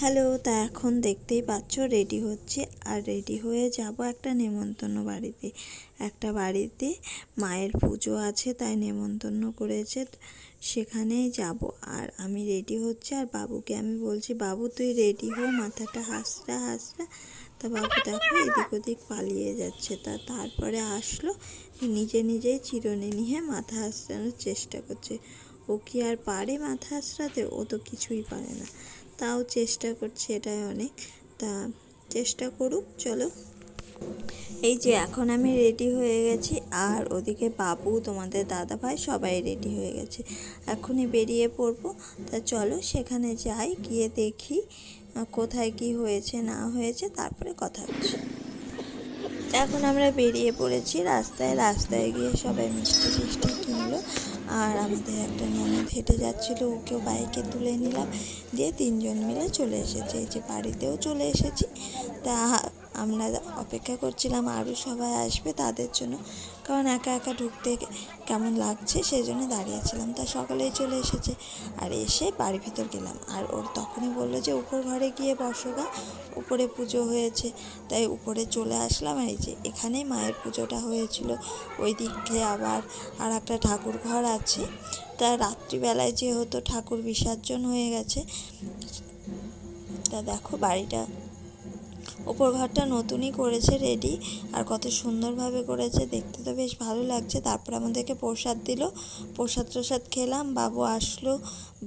Hello, তা এখন দেখতেই পাচ্ছ রেডি হচ্ছে আর রেডি হয়ে যাব একটা নেমন্তন্ন বাড়িতে। একটা বাড়িতে মায়ের পুজো আছে, তাই নেমন্তন্ন করেছে, সেখানেই যাব। আর আমি রেডি হচ্ছে আর বাবুকে আমি বলছি, বাবু, তুই রেডি হো, মাথাটা হাসরা হাসরা। তা বাবু দেখো এদিক ওদিক পালিয়ে যাচ্ছে। তা তারপরে আসলো, নিজে নিজেই চিরনে নিয়ে মাথা হাসড়ানোর চেষ্টা করছে। ও কি আর পারে মাথা হাসড়াতে ও তো কিছুই পারে না। তাও চেষ্টা করছে এটাই অনেক। তা চেষ্টা করুক, চলো। এই যে এখন আমি রেডি হয়ে গেছি, আর ওদিকে বাবু, তোমাদের দাদা ভাই সবাই রেডি হয়ে গেছে। এখনই বেরিয়ে পড়ব। তা চলো সেখানে যাই, গিয়ে দেখি কোথায় কি হয়েছে, না হয়েছে, তারপরে কথা হচ্ছে এখন আমরা বেরিয়ে পড়েছি, রাস্তায় রাস্তায় গিয়ে সবাই মিষ্টি টিষ্টি কিনলো। আর আমাদের একটা ননদ হেঁটে যাচ্ছিল ওকেও বাইকে তুলে নিলাম। দিয়ে তিনজন মিলে চলে এসেছে। যে বাড়িতেও চলে এসেছি। তা আমরা অপেক্ষা করছিলাম আরও সবাই আসবে তাদের জন্য। কারণ একা একা ঢুকতে কেমন লাগছে সেই জন্য দাঁড়িয়েছিলাম তা সকালেই চলে এসেছে। আর এসে বাড়ির ভিতর গেলাম। আর ওর তখনই বলল যে, উপর ঘরে গিয়ে বসো গা। উপরে পুজো হয়েছে। তাই উপরে চলে আসলাম। এই যে এখানেই মায়ের পুজোটা হয়েছিল। ওই দিক দিকে আবার আর একটা ঠাকুর ঘর আছে। তা রাত্রিবেলায় যেহেতু ঠাকুর বিসর্জন হয়ে গেছে, তা দেখো বাড়িটা ওপর ঘরটা নতুনই করেছে রেডি, আর কত সুন্দরভাবে করেছে, দেখতে তো বেশ ভালো লাগছে। তারপর আমাদেরকে প্রসাদ দিল। প্রসাদ প্রসাদ খেলাম, বাবু আসলো।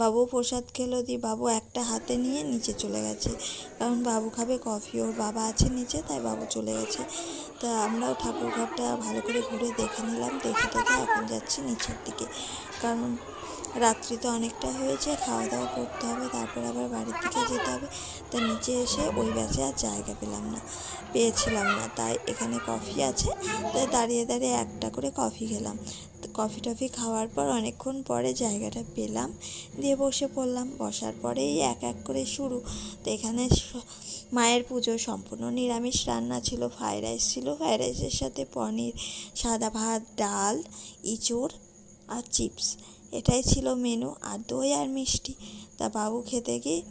বাবু প্রসাদ খেলো দিয়ে বাবু একটা হাতে নিয়ে নিচে চলে গেছে। কারণ বাবু খাবে কফি, ওর বাবা আছে নিচে, তাই বাবু চলে গেছে। তা আমরাও ঠাকুর ঘরটা ভালো করে ঘুরে দেখে নিলাম, দেখে দেখে এখন যাচ্ছি নিচের দিকে। কারণ রাত্রি তো অনেকটা হয়েছে খাওয়া দাওয়া করতে হবে, তারপর আবার বাড়ির দিকে যেতে হবে। তা নিচে এসে ওই ব্যাচে আর জায়গা পেলাম না, পেয়েছিলাম না। তাই এখানে কফি আছে, তাই দাঁড়িয়ে দাঁড়িয়ে একটা করে কফি খেলাম। কফি টফি খাওয়ার পর অনেকক্ষণ পরে জায়গাটা পেলাম, দিয়ে বসে পড়লাম। বসার পরেই এক এক করে শুরু। তো এখানে মায়ের পুজো সম্পূর্ণ নিরামিষ রান্না ছিল, ফ্রাইড রাইস ছিল। ফ্রাইড রাইসের সাথে পনির, সাদা ভাত, ডাল, ইঁচড় আর চিপস। এটাই ছিল মেনু আর দই আর মিষ্টি। তা বাবু খেতে গিয়ে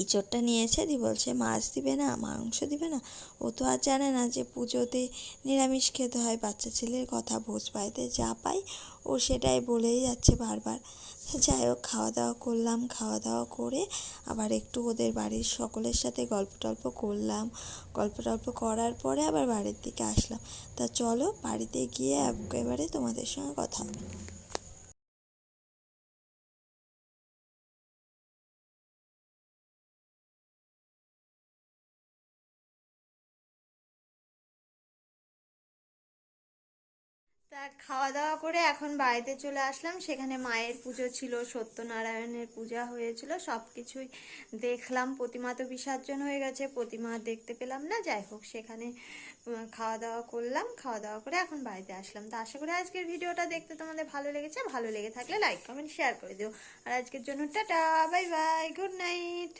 ইঁচড়টা নিয়েছে, দি বলছে, মাছ দিবে না, মাংস দিবে না? ও তো আর জানে না যে পুজোতে নিরামিষ খেতে হয়, বাচ্চা ছেলের কথা ভোজ বাড়িতে যা পাই ও সেটাই বলেই যাচ্ছে বারবার। যাই হোক খাওয়া দাওয়া করলাম খাওয়া দাওয়া করে আবার একটু ওদের বাড়ির সকলের সাথে গল্প টল্প করলাম। গল্প টল্প করার পরে আবার বাড়ির দিকে আসলাম। তা চলো, বাড়িতে গিয়ে একেবারে তোমাদের সঙ্গে কথা হবে। তা খাওয়া দাওয়া করে এখন বাড়িতে চলে আসলাম। সেখানে মায়ের পুজো ছিল, সত্যনারায়ণের পূজা হয়েছিল সব কিছুই দেখলাম। প্রতিমা তো বিসর্জন হয়ে গেছে, প্রতিমা দেখতে পেলাম না। যাই হোক, সেখানে খাওয়া দাওয়া করলাম। খাওয়া দাওয়া করে এখন বাড়িতে আসলাম। তো আশা করি আজকের ভিডিওটা দেখতে তোমাদের ভালো লেগেছে। ভালো লেগে থাকলে লাইক কমেন্ট শেয়ার করে দিও। আর আজকের জন্য tata bye bye good night